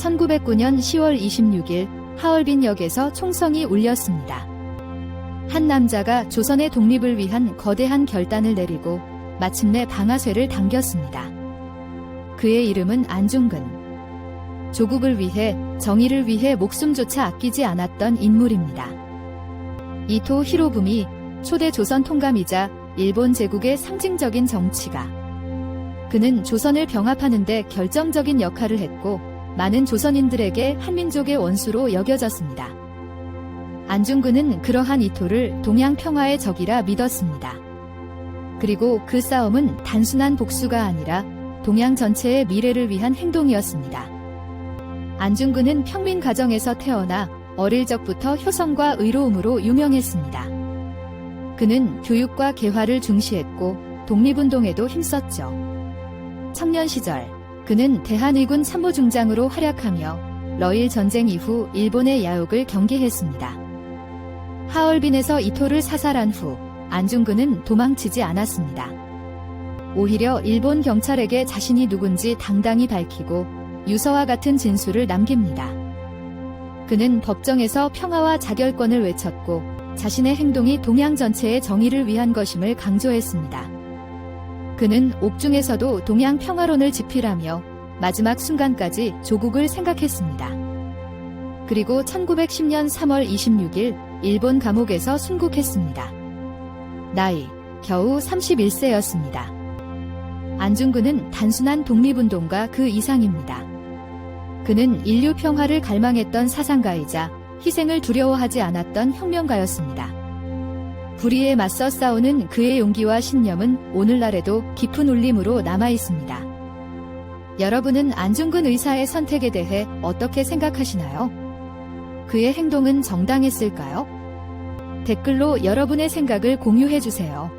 1909년 10월 26일 하얼빈역에서 총성이 울렸습니다. 한 남자가 조선의 독립을 위한 거대한 결단을 내리고 마침내 방아쇠를 당겼습니다. 그의 이름은 안중근. 조국을 위해 정의를 위해 목숨조차 아끼지 않았던 인물입니다. 이토 히로부미 초대 조선 통감이자 일본 제국의 상징적인 정치가 그는 조선을 병합하는데 결정적인 역할을 했고 많은 조선인들에게 한민족의 원수로 여겨졌습니다. 안중근은 그러한 이토를 동양 평화의 적이라 믿었습니다. 그리고 그 싸움은 단순한 복수가 아니라 동양 전체의 미래를 위한 행동이었습니다. 안중근은 평민 가정에서 태어나 어릴 적부터 효성과 의로움으로 유명했습니다. 그는 교육과 개화를 중시했고 독립운동에도 힘썼죠. 청년 시절 그는 대한의군 참모중장으로 활약하며 러일 전쟁 이후 일본의 야욕을 경계했습니다. 하얼빈에서 이토를 사살한 후 안중근은 도망치지 않았습니다. 오히려 일본 경찰에게 자신이 누군지 당당히 밝히고 유서와 같은 진술을 남깁니다. 그는 법정에서 평화와 자결권을 외쳤고 자신의 행동이 동양 전체의 정의를 위한 것임을 강조했습니다. 그는 옥중에서도 동양 평화론을 지필하며 마지막 순간까지 조국을 생각했습니다. 그리고 1910년 3월 26일 일본 감옥에서 순국했습니다. 나이 겨우 31세였습니다. 안중근은 단순한 독립운동가 그 이상입니다. 그는 인류 평화를 갈망했던 사상가이자 희생을 두려워하지 않았던 혁명가였습니다. 불의에 맞서 싸우는 그의 용기와 신념은 오늘날에도 깊은 울림으로 남아 있습니다. 여러분은 안중근 의사의 선택에 대해 어떻게 생각하시나요? 그의 행동은 정당했을까요? 댓글로 여러분의 생각을 공유해 주세요.